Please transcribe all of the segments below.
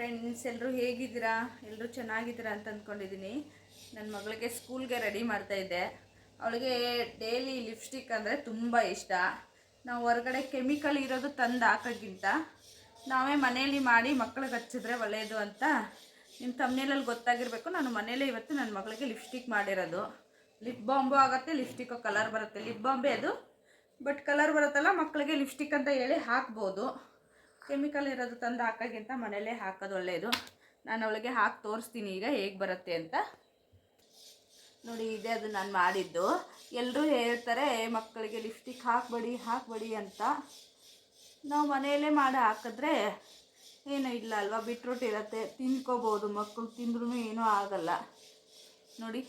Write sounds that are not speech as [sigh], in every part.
Friends ಎಲ್ಲರೂ ಹೇಗಿದ್ದೀರಾ? ಎಲ್ಲರೂ ಚೆನ್ನಾಗಿದ್ದೀರಾ ಅಂತ ಅಂದ್ಕೊಂಡಿದ್ದೀನಿ. ನನ್ನ ಮಗಳಿಗೆ ಸ್ಕೂಲ್ಗೆ ರೆಡಿ ಮಾಡ್ತಾ ಇದ್ದೆ. ಅವಳಿಗೆ ಡೈಲಿ ಲಿಪ್ಸ್ಟಿಕ್ ಅಂದರೆ ತುಂಬ ಇಷ್ಟ. ನಾವು ಹೊರಗಡೆ ಕೆಮಿಕಲ್ ಇರೋದು ತಂದು ಹಾಕೋಕ್ಕಿಂತ ನಾವೇ ಮನೆಯಲ್ಲಿ ಮಾಡಿ ಮಕ್ಕಳಿಗೆ ಹಚ್ಚಿದ್ರೆ ಒಳ್ಳೆಯದು ಅಂತ ನಿಮ್ಮ ತಮ್ಮನೇಲಲ್ಲಿ ಗೊತ್ತಾಗಿರಬೇಕು. ನಾನು ಮನೇಲೇ ಇವತ್ತು ನನ್ನ ಮಗಳಿಗೆ ಲಿಪ್ಸ್ಟಿಕ್ ಮಾಡಿರೋದು. ಲಿಪ್ ಬಾಂಬು ಆಗುತ್ತೆ ಲಿಪ್ಸ್ಟಿಕ್ಕು ಕಲರ್ ಬರುತ್ತೆ. ಲಿಪ್ ಬಾಂಬೆ ಅದು ಬಟ್ ಕಲರ್ ಬರುತ್ತಲ್ಲ ಮಕ್ಕಳಿಗೆ ಲಿಪ್ಸ್ಟಿಕ್ ಅಂತ ಹೇಳಿ ಹಾಕ್ಬೋದು. ಕೆಮಿಕಲ್ ಇರೋದು ತಂದು ಹಾಕೋಕ್ಕಿಂತ ಮನೇಲೇ ಹಾಕೋದು ಒಳ್ಳೆಯದು ನಾನು ಅವಳಿಗೆ ಹಾಕಿ ತೋರಿಸ್ತೀನಿ ಈಗ ಹೇಗೆ ಬರುತ್ತೆ ಅಂತ. ನೋಡಿ, ಇದೆ ಅದು ನಾನು ಮಾಡಿದ್ದು. ಎಲ್ಲರೂ ಹೇಳ್ತಾರೆ ಮಕ್ಕಳಿಗೆ ಲಿಪ್ಸ್ಟಿಕ್ ಹಾಕಬೇಡಿ ಹಾಕಬೇಡಿ ಅಂತ. ನಾವು ಮನೆಯಲ್ಲೇ ಮಾಡಿ ಹಾಕಿದ್ರೆ ಏನೂ ಇಲ್ಲ ಅಲ್ವಾ? ಬಿಟ್ರೂಟ್ ಇರುತ್ತೆ, ತಿನ್ಕೋಬೋದು. ಮಕ್ಕಳು ತಿಂದ್ರೂ ಏನೂ ಆಗಲ್ಲ. ನೋಡಿ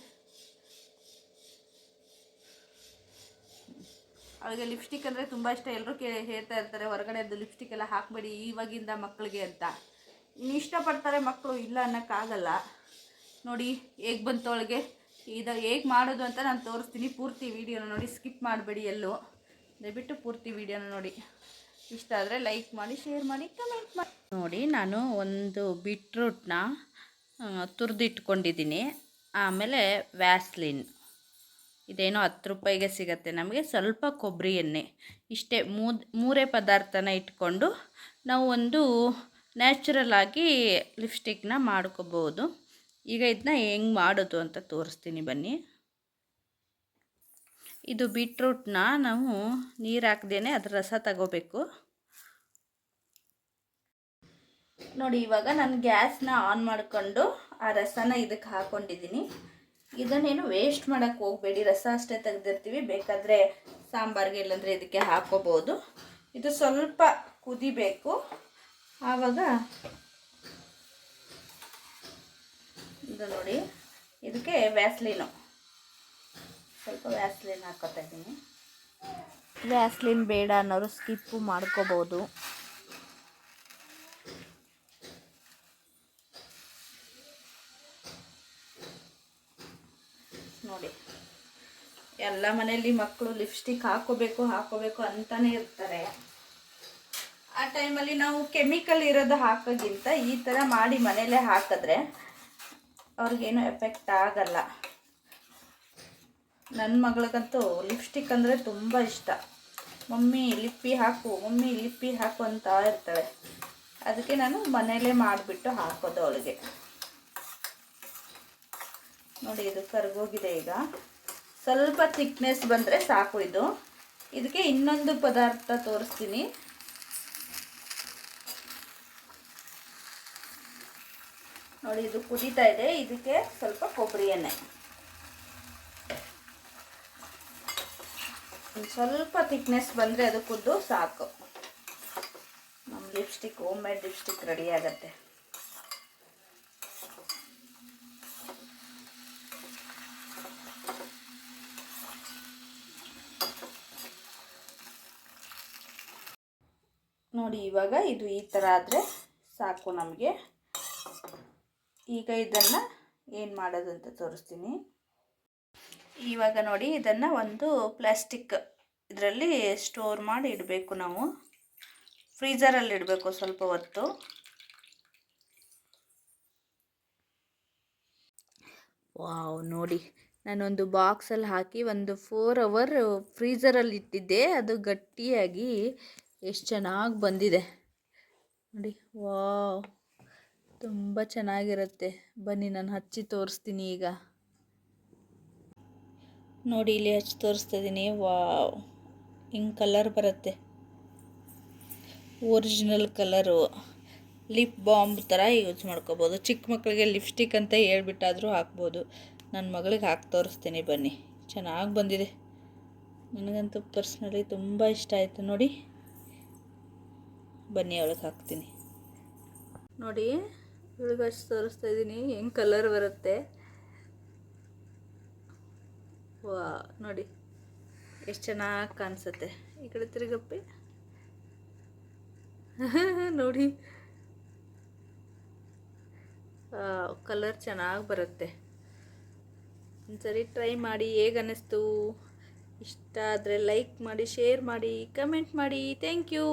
ಅವಳಿಗೆ ಲಿಪ್ಸ್ಟಿಕ್ ಅಂದರೆ ತುಂಬ ಇಷ್ಟ. ಎಲ್ಲರೂ ಕೇ ಹೇಳ್ತಾ ಇರ್ತಾರೆ ಹೊರಗಡೆದು ಲಿಪ್ಸ್ಟಿಕ್ ಎಲ್ಲ ಹಾಕಬೇಡಿ ಇವಾಗಿಂದ ಮಕ್ಕಳಿಗೆ ಅಂತ. ಇನ್ನು ಇಷ್ಟಪಡ್ತಾರೆ ಮಕ್ಕಳು ಇಲ್ಲ ಅನ್ನೋಕ್ಕಾಗಲ್ಲ. ನೋಡಿ, ಹೇಗೆ ಬಂತು ಅವಳಿಗೆ? ಇದು ಹೇಗೆ ಮಾಡೋದು ಅಂತ ನಾನು ತೋರಿಸ್ತೀನಿ. ಪೂರ್ತಿ ವೀಡಿಯೋನ ನೋಡಿ, ಸ್ಕಿಪ್ ಮಾಡಬೇಡಿ ಎಲ್ಲೂ. ದಯವಿಟ್ಟು ಪೂರ್ತಿ ವೀಡಿಯೋನ ನೋಡಿ. ಇಷ್ಟ ಆದರೆ ಲೈಕ್ ಮಾಡಿ, ಶೇರ್ ಮಾಡಿ, ಕಮೆಂಟ್ ಮಾಡಿ. ನೋಡಿ, ನಾನು ಒಂದು ಬೀಟ್ರೂಟ್ನ ತುರಿದಿಟ್ಕೊಂಡಿದ್ದೀನಿ. ಆಮೇಲೆ ವ್ಯಾಸ್ಲಿನ್. ಇದೇನೋ ಹತ್ತು ರೂಪಾಯಿಗೆ ಸಿಗತ್ತೆ. ನಮಗೆ ಸ್ವಲ್ಪ ಕೊಬ್ಬರಿ ಎಣ್ಣೆ. ಇಷ್ಟೇ ಮೂರೇ ಪದಾರ್ಥನ ಇಟ್ಕೊಂಡು ನಾವು ಒಂದು ನ್ಯಾಚುರಲ್ ಆಗಿ ಲಿಪ್ಸ್ಟಿಕ್ನ ಮಾಡ್ಕೋಬೋದು ಈಗ ಇದನ್ನ ಹೆಂಗೆ ಮಾಡೋದು ಅಂತ ತೋರಿಸ್ತೀನಿ ಬನ್ನಿ. ಇದು ಬೀಟ್ರೂಟ್ನ ನಾವು ನೀರು ಹಾಕ್ದೇ ಅದ್ರ ರಸ ತಗೋಬೇಕು. ನೋಡಿ ಇವಾಗ ನಾನು ಗ್ಯಾಸ್ನ ಆನ್ ಮಾಡಿಕೊಂಡು ಆ ರಸನ ಇದಕ್ಕೆ ಹಾಕ್ಕೊಂಡಿದ್ದೀನಿ ಇದನ್ನೇನು ವೇಸ್ಟ್ ಮಾಡೋಕ್ಕೆ ಹೋಗಬೇಡಿ. ರಸ ಅಷ್ಟೇ ತೆಗೆದಿರ್ತೀವಿ. ಬೇಕಾದರೆ ಸಾಂಬಾರಿಗೆ ಇಲ್ಲಾಂದರೆ ಇದಕ್ಕೆ ಹಾಕೋಬೋದು. ಇದು ಸ್ವಲ್ಪ ಕುದಿಬೇಕು. ಆವಾಗ ಇದು ನೋಡಿ, ಇದಕ್ಕೆ ವ್ಯಾಸ್ಲೀನು ಸ್ವಲ್ಪ ವ್ಯಾಸ್ಲೀನ್ ಹಾಕೋತಾ ಇದ್ದೀನಿ. ವ್ಯಾಸ್ಲಿನ್ ಬೇಡ ಅನ್ನೋರು ಸ್ಕಿಪ್ಪು ಮಾಡ್ಕೋಬೋದು. ನೋಡಿ. ಎಲ್ಲ ಮನೆಯಲ್ಲಿ ಮಕ್ಕಳು ಲಿಪ್ಸ್ಟಿಕ್ ಹಾಕೋಬೇಕು ಹಾಕೋಬೇಕು ಅಂತಾನೆ ಇರ್ತಾರೆ. ಆ ಟೈಮಲ್ಲಿ ನಾವು ಕೆಮಿಕಲ್ ಇರೋದು ಹಾಕೋಕ್ಕಿಂತ ಈ ಥರ ಮಾಡಿ ಮನೆಯಲ್ಲೇ ಹಾಕಿದ್ರೆ ಅವ್ರಿಗೇನು ಎಫೆಕ್ಟ್ ಆಗಲ್ಲ. ನನ್ನ ಮಗಳಿಗಂತೂ ಲಿಪ್ಸ್ಟಿಕ್ ಅಂದರೆ ತುಂಬ ಇಷ್ಟ. ಮಮ್ಮಿ ಲಿಪ್ಪಿ ಹಾಕು, ಮಮ್ಮಿ ಲಿಪ್ಪಿ ಹಾಕು ಅಂತ ಇರ್ತಾಳೆ ಅದಕ್ಕೆ ನಾನು ಮನೆಯಲ್ಲೇ ಮಾಡಿಬಿಟ್ಟು ಹಾಕೋದು ಅವಳಿಗೆ. ನೋಡಿ, ಇದು ಕರ್ಗೋಗಿದೆ ಈಗ. ಸ್ವಲ್ಪ ಥಿಕ್ನೆಸ್ ಬಂದರೆ ಸಾಕು ಇದು. ಇದಕ್ಕೆ ಇನ್ನೊಂದು ಪದಾರ್ಥ ತೋರಿಸ್ತೀನಿ. ನೋಡಿ, ಇದು ಕುದೀತಾ ಇದೆ. ಇದಕ್ಕೆ ಸ್ವಲ್ಪ ಕೊಬ್ಬರಿ ಎಣ್ಣೆ. ಸ್ವಲ್ಪ ಥಿಕ್ನೆಸ್ ಬಂದರೆ ಅದು ಕುದ್ದು ಸಾಕು. ನಮ್ಮ lipstick home made lipstick ready ಆಗುತ್ತೆ. ನೋಡಿ, ಇವಾಗ ಇದು ಈ ಥರ ಆದರೆ ಸಾಕು ನಮಗೆ. ಈಗ ಇದನ್ನು ಏನು ಮಾಡೋದು ಅಂತ ತೋರಿಸ್ತೀನಿ. ಇವಾಗ ನೋಡಿ, ಇದನ್ನು ಒಂದು ಪ್ಲಾಸ್ಟಿಕ್ ಇದರಲ್ಲಿ ಸ್ಟೋರ್ ಮಾಡಿ ಇಡಬೇಕು ನಾವು. ಫ್ರೀಜರಲ್ಲಿ ಇಡಬೇಕು ಸ್ವಲ್ಪ ಹೊತ್ತು. ವಾವ್, ನೋಡಿ. ನಾನೊಂದು ಬಾಕ್ಸಲ್ಲಿ ಹಾಕಿ ಒಂದು ಫೋರ್ ಅವರ್ ಫ್ರೀಜರಲ್ಲಿ ಇಟ್ಟಿದ್ದೆ. ಅದು ಗಟ್ಟಿಯಾಗಿ ಎಷ್ಟು ಚೆನ್ನಾಗಿ ಬಂದಿದೆ. ನೋಡಿ, ವಾವ್. ತುಂಬ ಚೆನ್ನಾಗಿರುತ್ತೆ. ಬನ್ನಿ, ನಾನು ಹಚ್ಚಿ ತೋರಿಸ್ತೀನಿ ಈಗ. ನೋಡಿ, ಇಲ್ಲಿ ಹಚ್ಚಿ ತೋರಿಸ್ತಾ ಇದ್ದೀನಿ ವಾವ್. ಹಿಂಗೆ ಕಲರ್ ಬರುತ್ತೆ. Original colour. ಲಿಪ್ ಬಾಂಬ್ ಥರ ಯೂಸ್ ಮಾಡ್ಕೋಬೋದು. ಚಿಕ್ಕ ಮಕ್ಕಳಿಗೆ ಲಿಪ್ಸ್ಟಿಕ್ ಅಂತ ಹೇಳ್ಬಿಟ್ಟಾದರೂ ಹಾಕ್ಬೋದು. ನನ್ನ ಮಗಳಿಗೆ ಹಾಕಿ ತೋರಿಸ್ತೀನಿ, ಬನ್ನಿ. ಚೆನ್ನಾಗಿ ಬಂದಿದೆ. ನನಗಂತೂ ಪರ್ಸ್ನಲಿ ತುಂಬ ಇಷ್ಟ ಆಯಿತು. ನೋಡಿ. ಬನ್ನಿ ಒಳಗೆ ಹಾಕ್ತೀನಿ. ನೋಡಿ ಇವಳಿಗೆ ಅಷ್ಟು ತೋರಿಸ್ತಾ ಇದ್ದೀನಿ ಹೆಂಗೆ ಕಲರ್ ಬರುತ್ತೆ. ವಾ, ನೋಡಿ, ಎಷ್ಟು ಚೆನ್ನಾಗಿ ಕಾಣಿಸುತ್ತೆ. ಈ ಕಡೆ ತಿರುಗಪ್ಪಿ. [laughs] ನೋಡಿ. ಕಲರ್ ಚೆನ್ನಾಗಿ ಬರುತ್ತೆ. ಒಂದ್ಸರಿ ಟ್ರೈ ಮಾಡಿ, ಹೇಗೆ ಅನ್ನಿಸ್ತು? ಇಷ್ಟ ಆದರೆ ಲೈಕ್ ಮಾಡಿ ಶೇರ್ ಮಾಡಿ ಕಮೆಂಟ್ ಮಾಡಿ. Thank you